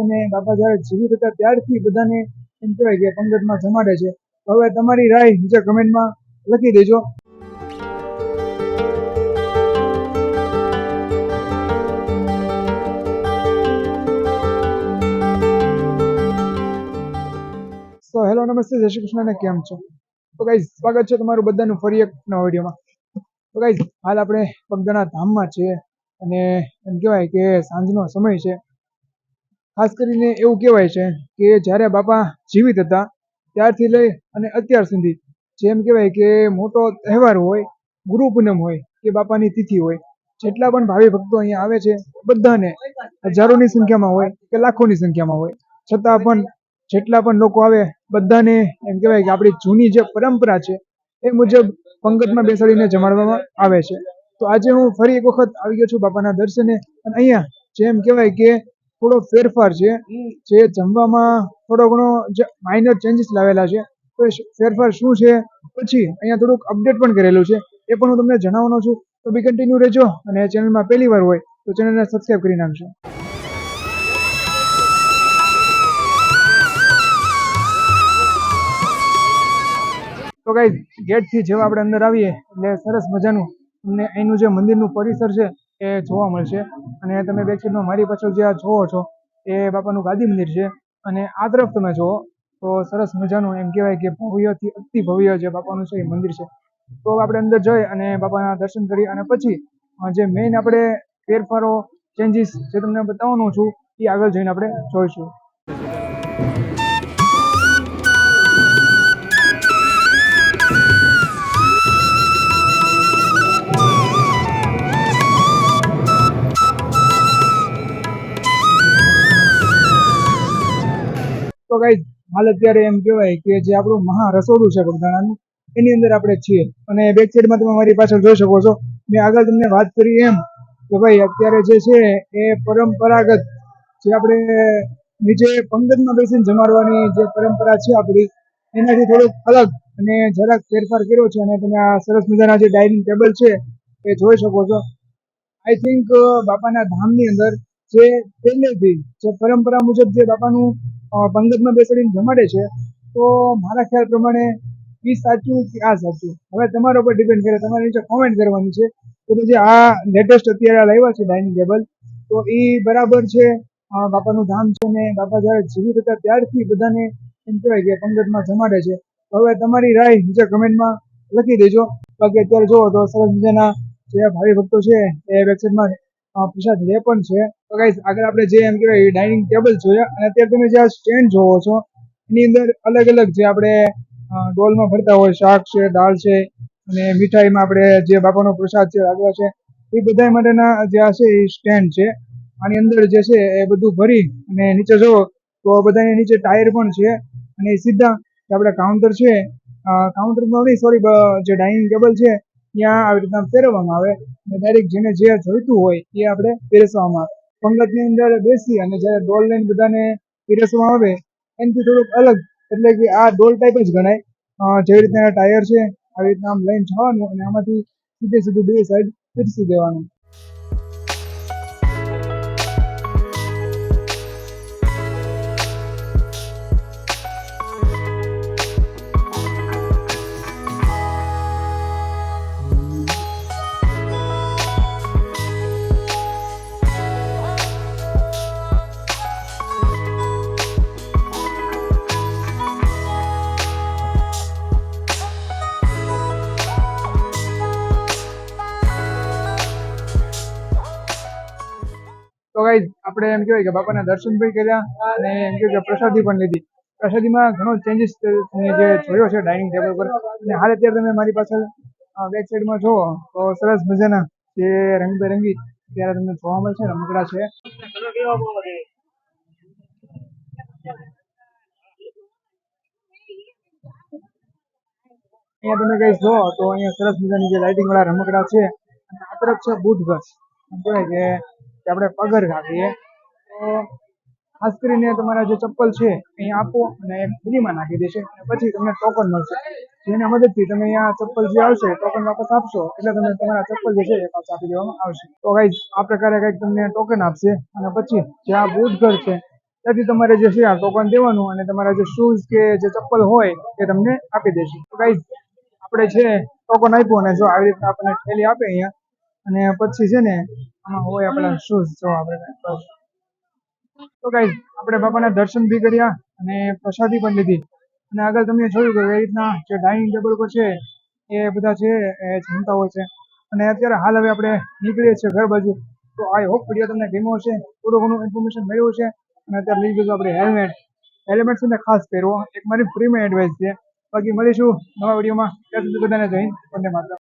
અને બાપા જ્યારે જીવિત હતા ત્યારથી બધાને એમ કહેવાય કે પંગતમાં જમાડે છે. હવે તમારી રાય નીચે કમેન્ટમાં લખી દેજો. તો હેલો, નમસ્તે, જય શ્રી કૃષ્ણ અને કેમ છો? તો ગાઈઝ સ્વાગત છે તમારું બધાનું ફરી એક નવા વિડીયોમાં. તો ગાઈઝ હાલ આપણે પગદણા ધામમાં છીએ અને એમ કહેવાય કે સાંજનો સમય છે. ખાસ કરીને એવું કહેવાય છે કે જ્યારે બાપા જીવિત હતા, ત્યારથી લઈ અને અત્યાર સુધી, જેમ કહેવાય કે મોટો તહેવાર હોય, ગુરુ પૂનમ હોય કે બાપાની તિથિ હોય, જેટલા પણ ભાવિ ભક્તો અહીંયા આવે છે, બધાને હજારોની સંખ્યામાં હોય કે લાખોની સંખ્યામાં હોય. છતાં પણ જેટલા પણ લોકો આવે, બધાને એમ કહેવાય કે આપણી જૂની જે પરંપરા છે, એ મુજબ પંગતમાં બેસાડીને જમાડવામાં આવે છે. તો આજે હું ફરી એક વખત આવી ગયો છું બાપાના દર્શને, અને અહીંયા જેમ કહેવાય કે થોડો ફેરફાર છે. જે જમવામાં થોડો ઘણો જે માઇનર ચેન્જીસ લાવેલા છે. તો એ ફેરફાર શું છે? પછી અહીંયા થોડુંક અપડેટ પણ કરેલું છે. એ પણ હું તમને જણાવવાનો છું. તો બી કન્ટિન્યુ રહેજો અને ચેનલમાં પહેલી વાર હોય તો ચેનલને સબસ્ક્રાઈબ કરી નાખજો. તો ગાઈઝ ગેટથી જેવા આપણે અંદર આવીએ એટલે સરસ મજાનું. તમને અહીંનું જે મંદિરનું પરિસર છે એ જોવા મળશે. અને તમે બેક સાઈડમાં મારી પાછળ જે આ જોવો છો, એ બાપાનું ગાદી મંદિર છે. અને આ તરફ તમે જુઓ, તો સરસ મજાનું એમ કહેવાય કે ભવ્યથી, અતિ ભવ્ય જે બાપાનું છે એ મંદિર છે. તો આપણે અંદર જઈ અને બાપાના દર્શન કરી અને પછી જે મેઇન આપણે ફેરફારો ચેન્જીસ જે તમને બતાવવાનો છું, એ આગળ જઈને આપણે જોઈશું. ગાઈઝ હાલ અત્યારે એમ કહેવાય કે જે આપણું મહા રસોડું છે બગદાણાનું એની અંદર આપણે છીએ. અને બેક સાઈડમાં તમે મારી પાછળ જોઈ શકો છો. મેં આગળ તમને વાત કરી એમ કે ભાઈ, અત્યારે જે છે એ પરંપરાગત જે આપણે નીચે પંગતમાં બેસીને જમાડવાની જે પરંપરા છે આપણી, એનાથી થોડુંક અલગ અને જરાક ફેરફાર કર્યો છે અને તમે આ સરસ મજાના જે ડાઇનિંગ ટેબલ છે એ જોઈ શકો છો. આઈ થિંક બાપાના ધામની અંદર જે પહેલેથી જે પરંપરા મુજબ જે બાપાનું પંગતમાં બેસાડીને જમાડે છે, તો મારા ખ્યાલ પ્રમાણે એ સાચું કે આ સાચું? હવે તમારા ઉપર ડિપેન્ડ કરે, તમારે નીચે કોમેન્ટ કરવાની છે. તો જે આ લેટેસ્ટ અત્યારે લાવ્યા છે ડાઇનિંગ ટેબલ તો એ બરાબર છે બાપાનું ધામ છે ને બાપા જ્યારે જીવિત હતા ત્યારથી બધાને એમ કહેવાય કે પંગતમાં જમાડે છે. હવે તમારી રાય નીચે કમેન્ટમાં લખી દેજો. બાકી અત્યારે જુઓ તો સરસ મજાના જે ભાવિ ભક્તો છે એ વેબસાઇટમાં પ્રસાદ લે પણ છે, તો ગાઈઝ આગળ આપણે જે એમ કહેવાય ડાઇનિંગ ટેબલ જોયા અને અત્યારે તમે જે આ સ્ટેન્ડ જોવો છો, એની અંદર અલગ અલગ જે આપણે ડોલમાં ભરતા હોય, શાક છે, દાળ છે, અને મીઠાઈમાં આપણે જે બાપાનો પ્રસાદ છે, લાડવા છે, એ બધા માટેના જે આ છે એ સ્ટેન્ડ છે. આની અંદર જે છે એ બધું ભરી અને નીચે જુઓ, તો બધાની નીચે ટાયર પણ છે. અને સીધા જે આપણે કાઉન્ટર છે કાઉન્ટરમાં નહીં સોરી જે ડાઇનિંગ ટેબલ છે ત્યાં આવી રીતના ફેરવવામાં આવે અને ડાયરેક્ટ જેને જે જોઈતું હોય એ આપણે પીરસવામાં આવે. પંગતની અંદર બેસી અને જ્યારે ડોલ લઈને બધાને પીરસવામાં આવે, એનાથી થોડુંક અલગ એટલે કે આ ડોલ ટાઈપ જ ગણાય. જેવી રીતના ટાયર છે, આવી રીતના આમ લઈને જવાનું અને આમાંથી સીધે સીધું બે સાઈડ પીરસી દેવાનું. ગાઈઝ આપણે એમ કહેવાય કે બાપાના દર્શન પણ કર્યા અને એમ કહેવાય કે પ્રસાદી પણ લીધી. પ્રસાદીમાં ઘણો ચેન્જીસ તમે જે જોયો છે ડાઇનિંગ ટેબલ પર. અને હાલ અત્યારે તમે મારી પાછળ બેક સાઈડમાં જુઓ તો સરસ મજાના જે રંગબેરંગી ત્યારે તમને જોવા મળશે, રમકડા છે. અહીંયા તમે કઈ જો તો અહીંયા સરસ મજાની જે લાઇટિંગ વાળા રમકડા છે, અને આ તરફ છે બુટ બસ કહેવાય કે કે આપણે પગર રાખીએ. તો ખાસ કરીને તમારા જે ચપ્પલ છે અહીંયા આપો અને ફ્રીમાં નાખી દેશે પછી તમને ટોકન મળશે. જેના મદદથી તમે અહીંયા ચપ્પલ જે આવશે ટોકન વાપસ આપશો, એટલે તમને તમારા ચપ્પલ જે છે એ પાછા આપી દેવામાં આવશે. તો ગાઈઝ આ પ્રકારે કંઈક તમને ટોકન આપશે અને પછી જે આ બુટ છે, ત્યાંથી તમારે જે છે આ ટોકન દેવાનું અને તમારા જે શૂઝ કે જે ચપ્પલ હોય એ તમને આપી દેશે. તો ગાઈઝ આપણે છે ટોકન આપ્યું અને જો આવી રીતના આપણને થેલી આપે અહીંયા અને પછી છે ને આમાં હોય આપણા શૂઝ જો આપણે તો ગાઈઝ આપણે બાપાના દર્શન બી કર્યા અને પ્રસાદી પણ લીધી. અને આગળ તમે જોયું કે એ રીતના જે ડાઇનિંગ ટેબલ પર છે એ બધા છે એ જમતા હોય છે. અને અત્યારે હાલ હવે આપણે નીકળીએ છીએ ઘર બાજુ. તો આઈ હોપ વીડિયો તમને ગમ્યો હશે. થોડું ઘણું ઇન્ફોર્મેશન મળ્યું છે અને અત્યારે લઈ લીધું આપણે હેલ્મેટ હેલ્મેટ છે ને ખાસ પહેરવો. એક મારી ફ્રીમાં એડવાઇસ છે. બાકી મળીશું નવા વિડીયોમાં ત્યાં સુધી બધાને જઈને વંદે માતરમ.